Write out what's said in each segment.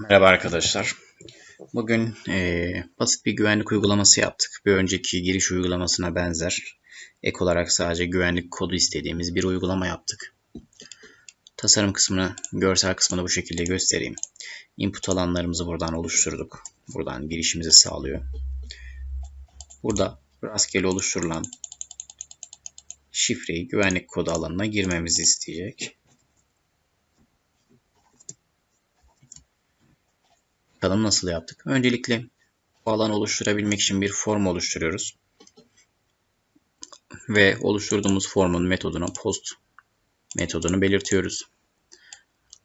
Merhaba arkadaşlar. Bugün eee, basit bir güvenlik uygulaması yaptık. Bir önceki giriş uygulamasına benzer. Ek olarak sadece güvenlik kodu istediğimiz bir uygulama yaptık. Tasarım kısmını, görsel kısmını bu şekilde göstereyim. Input alanlarımızı buradan oluşturduk. Buradan girişimizi sağlıyor. Burada rastgele oluşturulan şifreyi güvenlik kodu alanına girmemizi isteyecek. Bakalım nasıl yaptık. Öncelikle bu alanı oluşturabilmek için bir form oluşturuyoruz. Ve oluşturduğumuz formun metoduna post metodunu belirtiyoruz.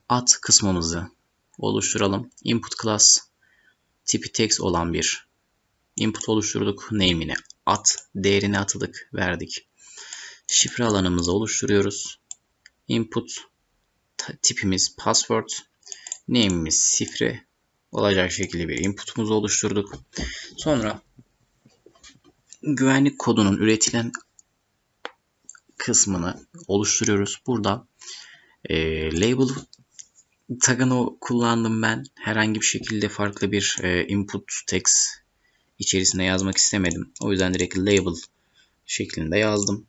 At kısmımızı oluşturalım. Input class tipi text olan bir input oluşturduk. Name'ini at değerini atadık, verdik. Şifre alanımızı oluşturuyoruz. Input tipimiz password, name'imiz şifre, olacak şekilde bir inputumuzu oluşturduk. Sonra güvenlik kodunun üretilen kısmını oluşturuyoruz. Burada e, label tagını kullandım ben. Herhangi bir şekilde farklı bir e, input text içerisinde yazmak istemedim. O yüzden direkt label şeklinde yazdım.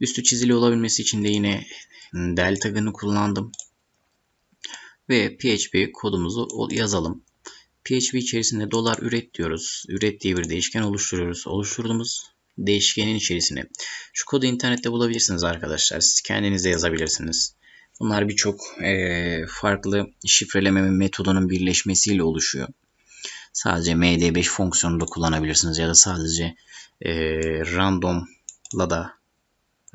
Üstü çizili olabilmesi için de yine del tagını kullandım ve PHP kodumuzu yazalım. PHP içerisinde dolar üret diyoruz. Üret diye bir değişken oluşturuyoruz. Oluşturduğumuz değişkenin içerisine şu kodu internette bulabilirsiniz arkadaşlar. Siz kendiniz de yazabilirsiniz. Bunlar birçok e, farklı şifreleme metodunun birleşmesiyle oluşuyor. Sadece MD5 fonksiyonunu da kullanabilirsiniz ya da sadece e, randomla da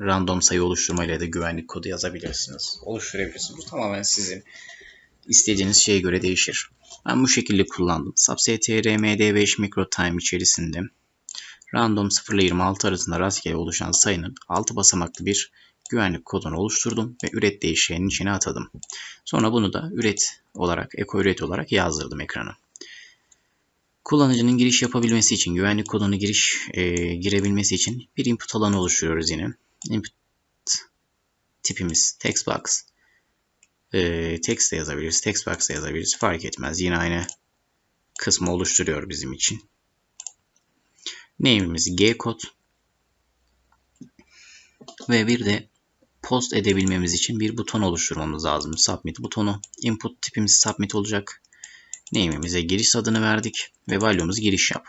random sayı oluşturmayla da güvenlik kodu yazabilirsiniz. Oluşturabilirsiniz. Bu tamamen sizin istediğiniz şeye göre değişir. Ben bu şekilde kullandım. Subctr md5 microtime içerisinde random 0 ile 26 arasında rastgele oluşan sayının 6 basamaklı bir güvenlik kodunu oluşturdum ve üret değişkenin içine atadım. Sonra bunu da üret olarak, eko üret olarak yazdırdım ekrana. Kullanıcının giriş yapabilmesi için, güvenlik kodunu giriş e, girebilmesi için bir input alanı oluşturuyoruz yine. Input tipimiz textbox e, text de yazabiliriz, text box da yazabiliriz. Fark etmez. Yine aynı kısmı oluşturuyor bizim için. Name'imiz G kod. Ve bir de post edebilmemiz için bir buton oluşturmamız lazım. Submit butonu. Input tipimiz submit olacak. Name'imize giriş adını verdik ve value'muz giriş yap.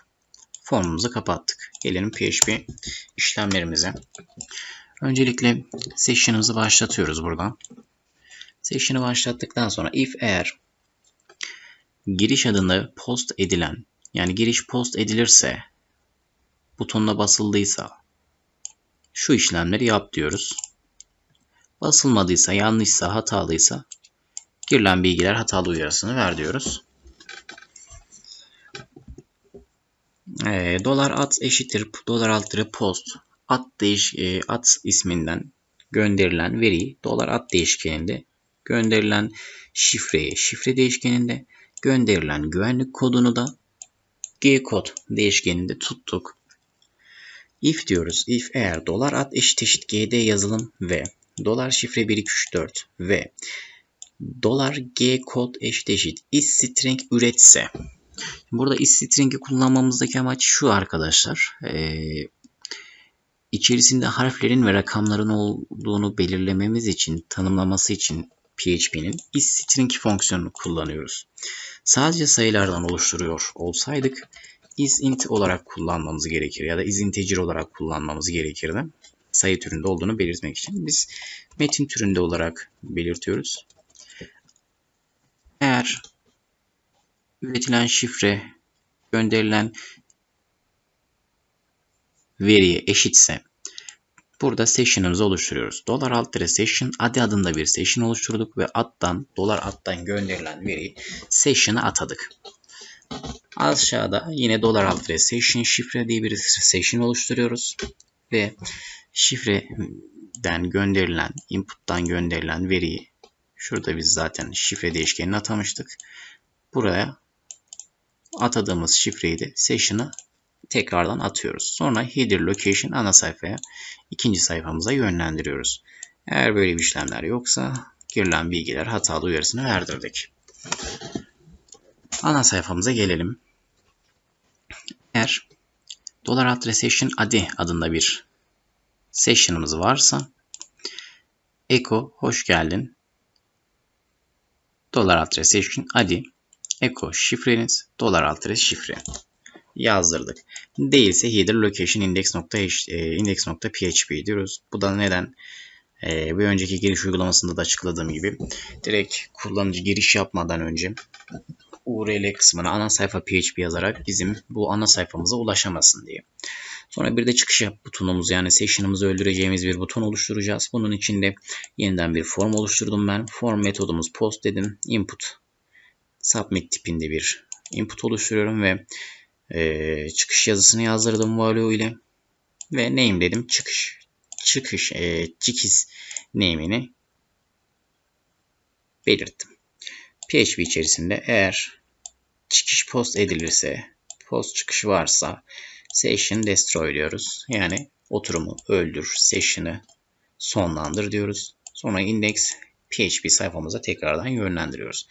Formumuzu kapattık. Gelelim PHP işlemlerimize. Öncelikle session'ımızı başlatıyoruz buradan. Session'ı başlattıktan sonra if eğer giriş adında post edilen yani giriş post edilirse butonuna basıldıysa şu işlemleri yap diyoruz. Basılmadıysa, yanlışsa, hatalıysa girilen bilgiler hatalı uyarısını ver diyoruz. E, dolar at eşittir dolar altı post at değiş e, at isminden gönderilen veriyi dolar at değişkeninde gönderilen şifreye şifre değişkeninde gönderilen güvenlik kodunu da gkod değişkeninde tuttuk. If diyoruz. If eğer dolar at eşit eşit gd yazılım ve dolar şifre 1234 ve dolar g kod eşit eşit isstring üretse burada isstring'i kullanmamızdaki amaç şu arkadaşlar. Ee, içerisinde harflerin ve rakamların olduğunu belirlememiz için, tanımlaması için PHP'nin isString fonksiyonunu kullanıyoruz. Sadece sayılardan oluşturuyor olsaydık isInt olarak kullanmamız gerekir ya da isInteger olarak kullanmamız gerekirdi. Sayı türünde olduğunu belirtmek için biz metin türünde olarak belirtiyoruz. Eğer üretilen şifre gönderilen veriye eşitse Burada session'ımızı oluşturuyoruz. Dolar alt session adı adında bir session oluşturduk ve attan dolar attan gönderilen veriyi session'a atadık. Aşağıda yine dolar alt session şifre diye bir session oluşturuyoruz ve şifreden gönderilen input'tan gönderilen veriyi şurada biz zaten şifre değişkenini atamıştık. Buraya atadığımız şifreyi de session'a tekrardan atıyoruz. Sonra header location ana sayfaya ikinci sayfamıza yönlendiriyoruz. Eğer böyle bir işlemler yoksa girilen bilgiler hatalı uyarısını verdirdik. ana sayfamıza gelelim. Eğer dolar alt session adi adında bir session'ımız varsa Eko hoş geldin. Dolar alt session adi Eko şifreniz dolar alt şifre yazdırdık. Değilse header location index.php e, diyoruz. Bu da neden? Ee, bir önceki giriş uygulamasında da açıkladığım gibi direkt kullanıcı giriş yapmadan önce URL kısmına ana sayfa PHP yazarak bizim bu ana sayfamıza ulaşamasın diye. Sonra bir de çıkış yap butonumuz yani session'ımızı öldüreceğimiz bir buton oluşturacağız. Bunun için de yeniden bir form oluşturdum ben. Form metodumuz post dedim. Input submit tipinde bir input oluşturuyorum ve e, çıkış yazısını yazdırdım value ile ve name dedim çıkış çıkış e, çıkış name'ini belirttim. PHP içerisinde eğer çıkış post edilirse, post çıkışı varsa session destroy diyoruz. Yani oturumu öldür, session'ı sonlandır diyoruz. Sonra index PHP sayfamıza tekrardan yönlendiriyoruz.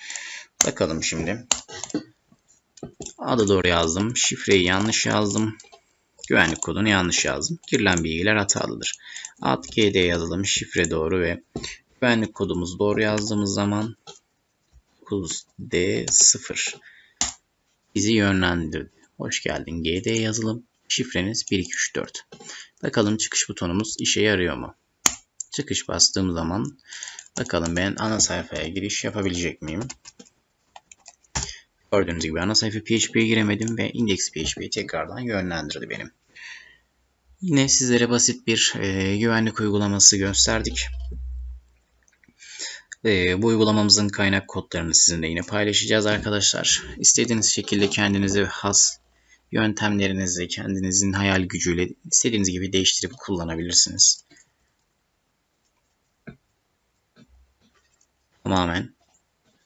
Bakalım şimdi. Adı doğru yazdım. Şifreyi yanlış yazdım. Güvenlik kodunu yanlış yazdım. Girilen bilgiler hatalıdır. Ad GD yazalım. Şifre doğru ve güvenlik kodumuzu doğru yazdığımız zaman 9D0 bizi yönlendirdi. Hoş geldin GD yazılım. Şifreniz 1234. Bakalım çıkış butonumuz işe yarıyor mu? Çıkış bastığım zaman bakalım ben ana sayfaya giriş yapabilecek miyim? Gördüğünüz gibi ana sayfa PHP'ye giremedim ve index PHP'yi tekrardan yönlendirdi benim. Yine sizlere basit bir e, güvenlik uygulaması gösterdik. E, bu uygulamamızın kaynak kodlarını sizinle yine paylaşacağız arkadaşlar. İstediğiniz şekilde kendinize has yöntemlerinizi kendinizin hayal gücüyle istediğiniz gibi değiştirip kullanabilirsiniz. Tamamen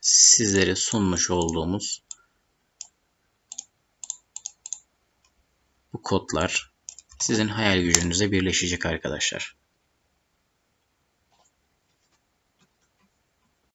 sizlere sunmuş olduğumuz bu kodlar sizin hayal gücünüzle birleşecek arkadaşlar.